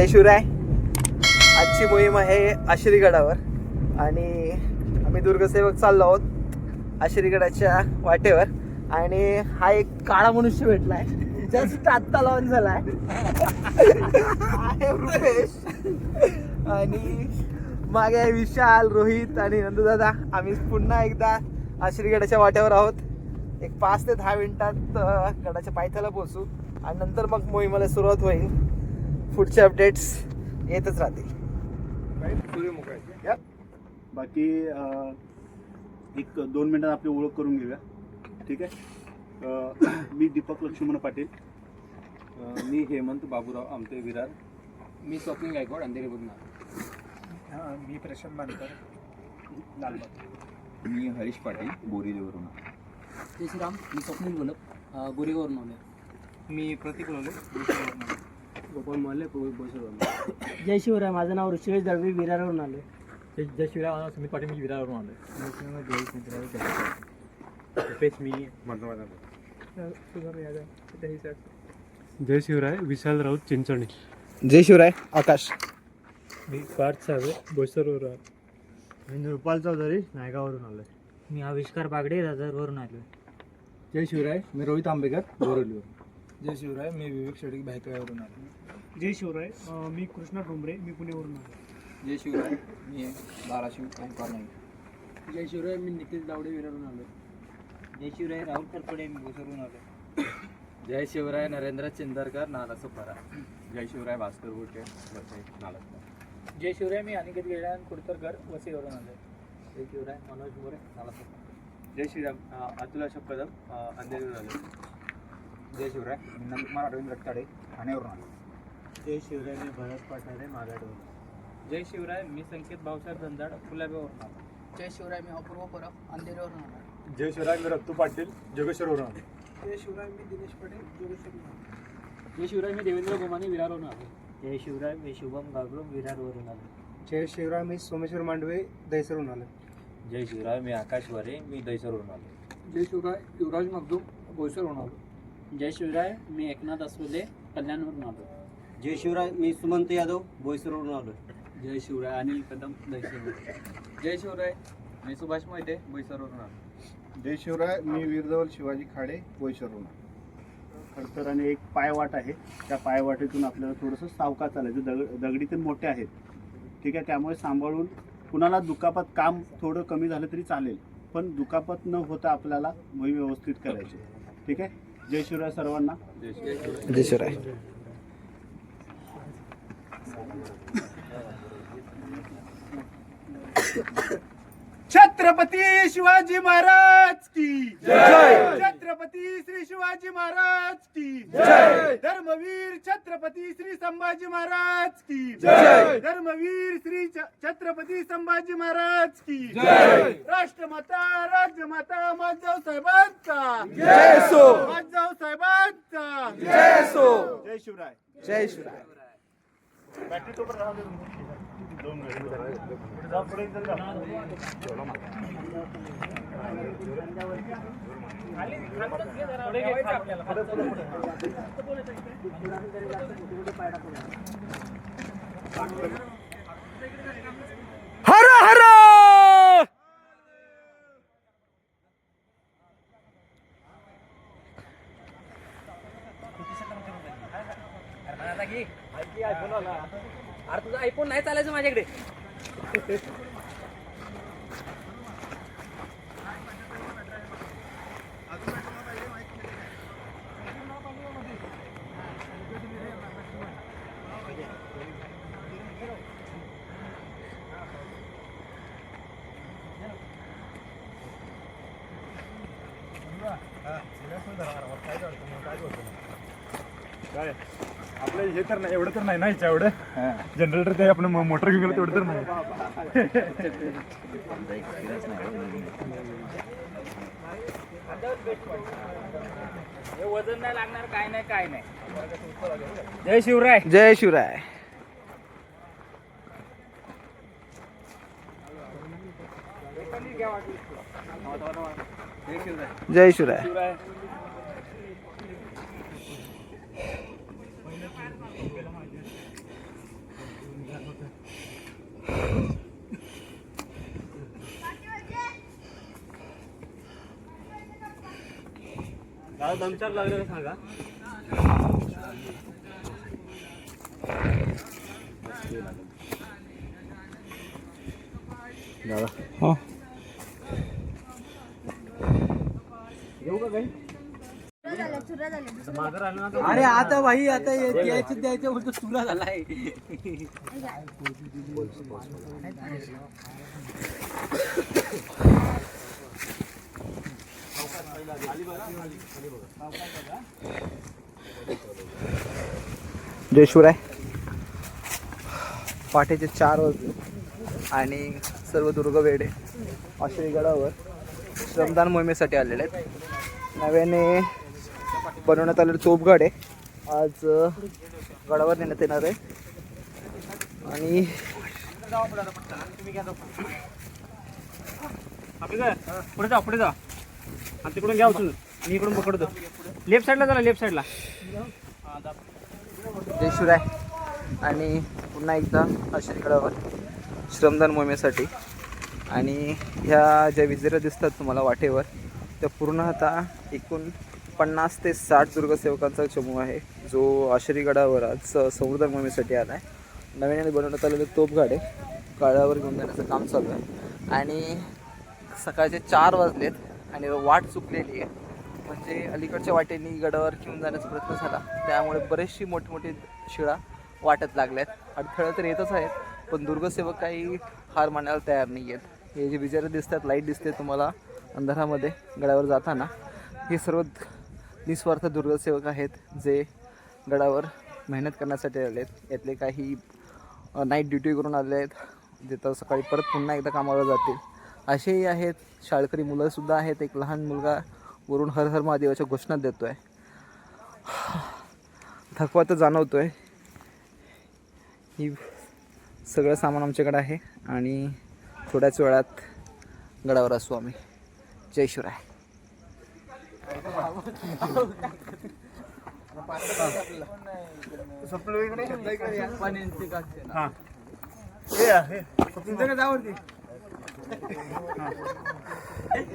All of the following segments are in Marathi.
जय शिवराय आजची मोहीम आहे आशिरीगडावर. आणि आम्ही दुर्गसेवक चाललो आहोत आशिरीगडाच्या वाटेवर. आणि हा एक काळा मनुष्य भेटलाय. जस्ट आत्ता लॉन्च झालाय. आहे रुपेश. आणि मागे आहे विशाल रोहित आणि नंदूदादा. आम्ही पुन्हा एकदा आशिरीगडाच्या वाट्यावर आहोत. एक पाच ते दहा मिनिटात गडाच्या पायथ्याला पोहोचू. आणि नंतर मग मोहिमेला सुरुवात होईल. पुढचे अपडेट्स येतच राहतील. बाकी एक दोन मिनिटात आपली ओळख करून घेऊया. ठीक आहे? मी दीपक लक्ष्मण पाटील. मी हेमंत बाबूराव आमटे विरार. मी स्वप्नील गायकवाड अंधेरी बुधना मी प्रशांत मानकर लालबाग. मी हरीश पाटील बोरिवलीवरून. जय श्रीराम मी स्वप्नील बोलप गोरेगावरून आलो मी प्रतीक लोले मोहल्ले जय शिवराय माझं नाव ऋषिकेश दळवी विरारवरून आलो जय शिवराय माझा सुमित पाटील मी विरावरून आलो रुपेश मी जय शिवराय विशाल राऊत चिंचणी. जय शिवराय आकाश. मी पार्थ सावे बोईसरवरून मी नृपाल चौधरी नायगावरून आलो मी आविष्कार बागडे दादरवरून आलो जय शिवराय मी रोहित आंबेकर बोरवलीवर जय शिवराय मी विवेक शेडकी भायकवावरून आलो. जय शिवराय मी कृष्णा डोंबरे मी पुणेवरून आलो. जय शिवराय मी ओंकार नाईक जय शिवराय मी नितीश दावडे विरारून आलो. जय शिवराय राहुल तरपडे मी बोसरवरून आलो. जय शिवराय नरेंद्र चिंदरकर नाला सुपारा. जय शिवराय भास्कर गोटे वसई नालंदा जय शिवराय मी अनिकेत गेळ्यान कुडतरकर वसईवरून आलो. जय शिवराय मनोज मोरे नाला सुपारा. जय श्रीराम अतुल अशोक कदम अंधेरीवर आलो. जय शिवराय मी नंदकुमार अरविंद रट्टाडे ठाण्यावरून आलो जय शिवराय मी भरत पाठारे मागाडवर जय शिवराय मी संकेत भाऊसाहेब धंदाड फुलाब्यावरून आलो जय शिवराय मी अपूर्व परब अंधेरीवरून आलो जय शिवराय मी रत्तू पाटील जोगेश्वरवरून आलो जय शिवराय मी दिनेश पटेल जोगेश्वरून जय शिवराय मी देवेंद्र गोमानी विरारवरून आलो जय शिवराय मी शुभम गागलो विरारवरून आलो जय शिवराय मी सोमेश्वर मांडवे दैसरून आलो जय शिवराय मी आकाश वरे मी दैसरवरून आलो जय शिवराय युवराज मगदूम बोईसरवरून आलो जय शिवराय मी एकनाथ अस्वले कल्याणवरून आलो जय शिवराय मी सुमंत यादव बोईसरवरून आलो जय शिवराय अनिल कदम दैसरवरून जय शिवराय मी सुभाष मोहिते बोईसरवरून आलो जय शिवराय मी वीरधवल शिवाजी खाडे बोईसरवरून खडतर आणि एक पायवाट आहे. त्या पायवाटेतून आपल्याला थोडंसं सावकाश चालायचं दग दगडी तर मोठे आहेत. ठीक आहे त्यामुळे सांभाळून कुणाला दुखापत काम थोडं कमी झालं तरी चालेल. पण दुखापत न होता आपल्याला मोहीम व्यवस्थित करायची. ठीक आहे? जय शिवराय सर्वांना. जय शिवराय छत्रपती शिवाजी महाराज की जय. छत्रपती श्री शिवाजी महाराज की जय. धर्मवीर छत्रपती श्री संभाजी महाराज की जय. धर्मवीर श्री छत्रपती संभाजी महाराज की जय. राष्ट्रमाता राज्यमाता माझाव साहेबांचा. जय सो. माझाव साहेबांचा. जय सो. जय शिवराय. जय शिवराय. हर हर अरे तुझा आयफोन नाही चालायचं माझ्याकडे. काय? आपलं हे तर नाही एवढं तर नाही ना हिच्या एवढं जनरेटर ते आपण मोटर घेऊन गेलो तेवढं तर नाही. वजन नाही लागणार काय नाही काय नाही. जय शिवराय. जय शिवराय. जय शिवराय. अरे आता भाई आता द्यायचं द्यायचं बोलतो तुला झालाय. जय शिवराय पाठीचे चार वाजले आणि सर्व दुर्ग वेडे आश्रीगडावर श्रमदान मोहिमेसाठी आलेले आहेत. नव्याने बनवण्यात आलेलं तोपगड आहे. आज गडावर नेण्यात येणार आहे. आणि पुढे जा पुढे जा. आणि तिकडून घ्या उचलून. मी इकडून पकडतो. लेफ्ट साईडला चला लेफ्ट साईडला जय शिवराय आणि पुन्हा एकदा आश्रीकडावर श्रमदान मोहिमेसाठी. आणि ह्या ज्या विजेऱ्या दिसतात तुम्हाला वाटेवर त्या पूर्ण आता एकूण पन्नास ते साठ दुर्गसेवकांचा चमू आहे. जो आश्रीगडावर आज संवर्धन मोहिमेसाठी आला आहे नवीन बनवण्यात आलेले तोपगाडे काळावर घेऊन जाण्याचं काम चालू आहे. आणि सकाळचे चार वाजलेत. आणि वाट चुकलेली आहे. म्हणजे अलीकडच्या वाटेने गडावर घेऊन जाण्याचा प्रयत्न झाला. त्यामुळे बरेचशी मोठी मोठी शिळा वाटत लागल्यात. अडथळे तर येतच आहेत पण दुर्गसेवक काही हार मानायला तयार नाही आहेत हे जे विचार दिसतात लाइट दिसते तुम्हाला अंधारामध्ये गडावर जाताना. हे सर्व निस्वार्थ दुर्गसेवक आहेत जे गडावर मेहनत करण्यासाठी आले आहेत यातले काही नाईट ड्युटी करून आले आहेत जे तर सकाळी परत पुन्हा एकदा कामावर जातील. असेही आहेत. शाळकरी मुलंसुद्धा आहेत. एक लहान मुलगा वरून हर हर महादेवाच्या घोषणा देतो आहे थकवा तर जाणवतो आहे ही सगळं सामान आमच्याकडे आहे आणि थोड्याच वेळात गडावर असू आम्ही. जय शिवराय.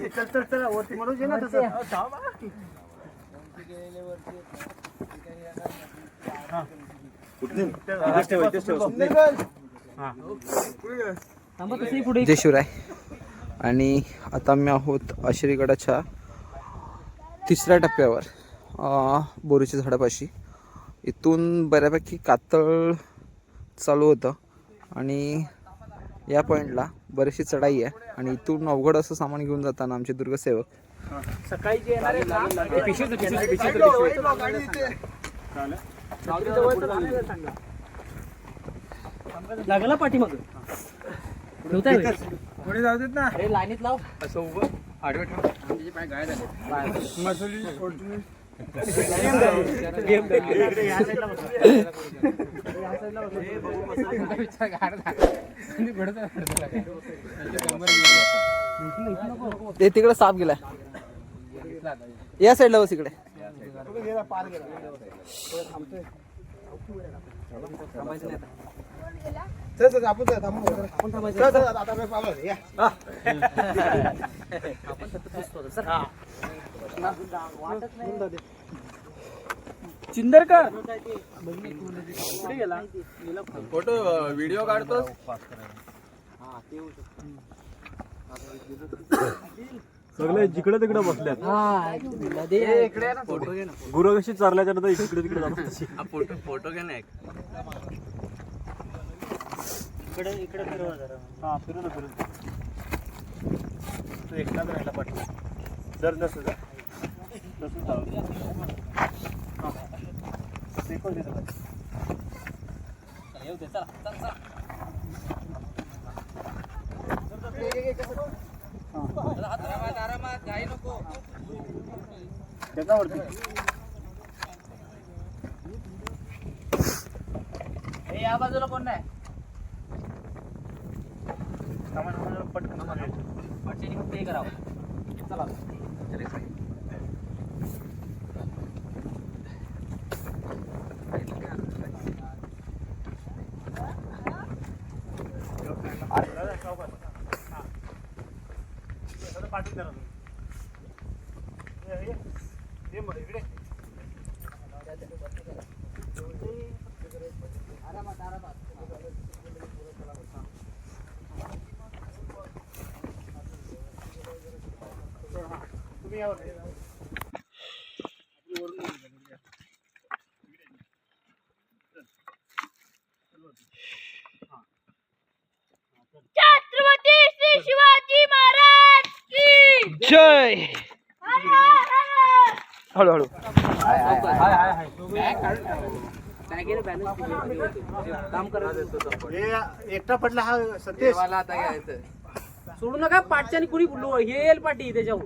चल चल चल वरती म्हणून ये ना तसं. जय शिवराय आणि आता मी आहोत आश्रीगडाच्या तिसऱ्या टप्प्यावर अं, बोरीच्या झाडापाशी. इथून बऱ्यापैकी कातळ चालू होतं. आणि या पॉईंटला बरीचशी चढाई आहे. आणि इथून अवघड असं सामान घेऊन जाताना आमचे दुर्गसेवक. सकाळी जे येणार. लागला पाठी मग ठेवताय पुढे जाऊ देत ना. लाईनीत लाव. असं उभं. आडवे ठेव. ते तिकडे साप गेला या साईडला बस इकडे. चिंदरकर! कुठे गेला? फोटो व्हिडिओ काढतो सगळे जिकडे तिकडे बसल्यात गुरु कशी चालल्याच्या नंतर इकडे तिकडे फोटो फोटो घे ना एक. इकडे इकडे फिरवा जरा हा फिरू ना फिरू तू एकटाच राहिला पाठवा जर जसं जा तसं जाऊ हा. सेकंद देतो बाई. त्याच्यावरती ए, या बाजूला कोण नाही सामान सामान पटकन फक्त हे करावं. चला जरा पाठवून द्या ना तुम्ही. हे- हे- हे म- इकडे छत्रपती श्री शिवाजी महाराज की! जय! हळूहळू हे एकटा पडला हा सतीश. सोडू नका पाठच्याने कुणी बोललो? येईल पाठी त्याच्यावर.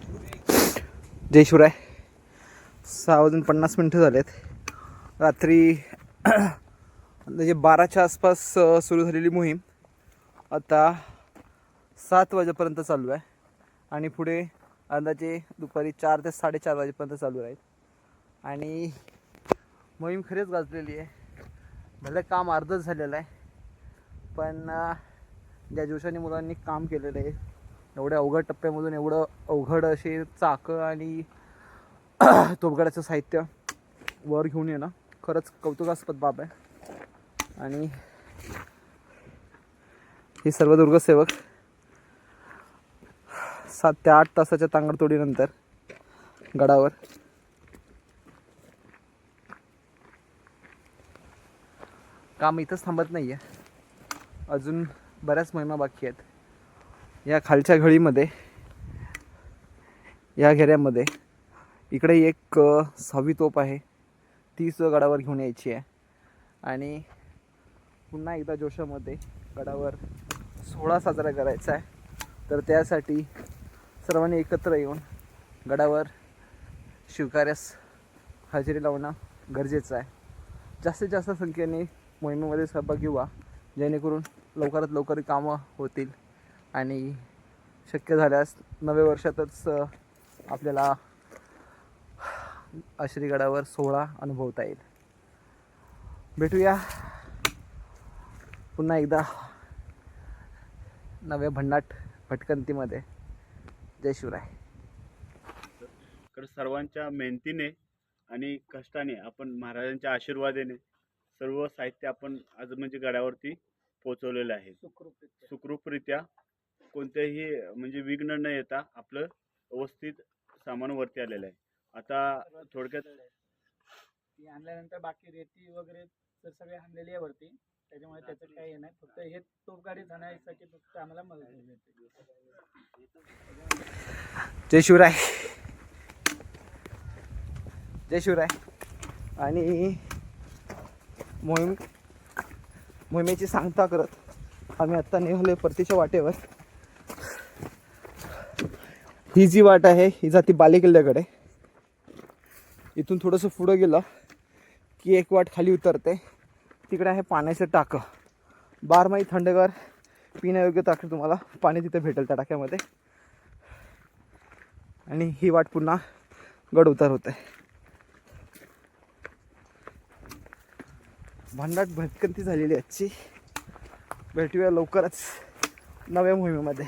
जय शिवराय सहा वाजून पन्नास मिनटं झालेत. रात्री म्हणजे बाराच्या आसपास सुरू झालेली मोहीम आता सात वाजेपर्यंत चालू आहे. आणि पुढे अंदाजे दुपारी चार ते साडेचार वाजेपर्यंत चालू राहील. आणि मोहीम खरीच गाजलेली आहे. भले काम अर्धच झालेलं आहे पण ज्या दिवसांनी मुलांनी काम केलेलं आहे एवढ्या अवघड टप्प्यामधून एवढं अवघड असे चाकं आणि तोपगडाचं साहित्य वर घेऊन येणं खरंच कौतुकास्पद बाब आहे. आणि हे सर्व दुर्गसेवक सात ते आठ तासाच्या तांगडतोडीनंतर गडावर काम इथंच थांबत नाही आहे अजून बऱ्याच महिमा बाकी आहेत. या खालच्या घळीमध्ये या घेऱ्यामध्ये इकडे एक सहावी तोप आहे. तीच गडावर घेऊन यायची आहे. आणि पुन्हा एकदा जोशामध्ये गडावर सोहळा साजरा करायचा आहे. तर त्यासाठी सर्वांनी एकत्र येऊन गडावर शिवकार्यास हजेरी लावणं गरजेचं आहे. जास्तीत जास्त संख्येने मोहिमेमध्ये सहभागी व्हा जेणेकरून लवकरात लवकर कामं होतील. आणि शक्य झाल्यास नव्या वर्षातच आपल्याला आश्रीगडावर सोहळा अनुभवता येईल. भेटूया पुन्हा एकदा नव्या भन्नाट भटकंतीमध्ये. जय शिवराय. तर सर्वांच्या मेहनतीने आणि कष्टाने आपण महाराजांच्या आशीर्वादाने सर्व साहित्य आपण आज म्हणजे गडावरती पोचवलेलं आहे. सुखरूपरित्या कोणत्याही म्हणजे विघ्न न येता आपलं व्यवस्थित सामान वरती आलेलं आहे. आता थोडक्यात ती आणल्यानंतर बाकी रेती वगैरे तर सगळे आणलेली आहे वरती. त्याच्यामुळे त्याचं काही हे नाही. फक्त हे तोपगाडी जाण्यासाठी फक्त आम्हाला मदत झाली जय शिवराय. जय शिवराय. आणि मोहीम मोहिमेची सांगता करत आम्ही आत्ता निघालोय परतीच्या वाटेवर. ही जी वाट आहे ही जाती बालेकिल्ल्याकडे. इथून थोडंसं पुढं गेलं की एक वाट खाली उतरते. तिकडे आहे पाण्याचं टाकं. बारमाही थंडगार पिण्यायोग्य टाकं तुम्हाला पाणी तिथे भेटेल त्या टाक्यामध्ये. आणि ही वाट पुन्हा गड उतार होते भांडाट भटकंती झालेली आजची. भेटूया लवकरच नव्या मोहिमेमध्ये.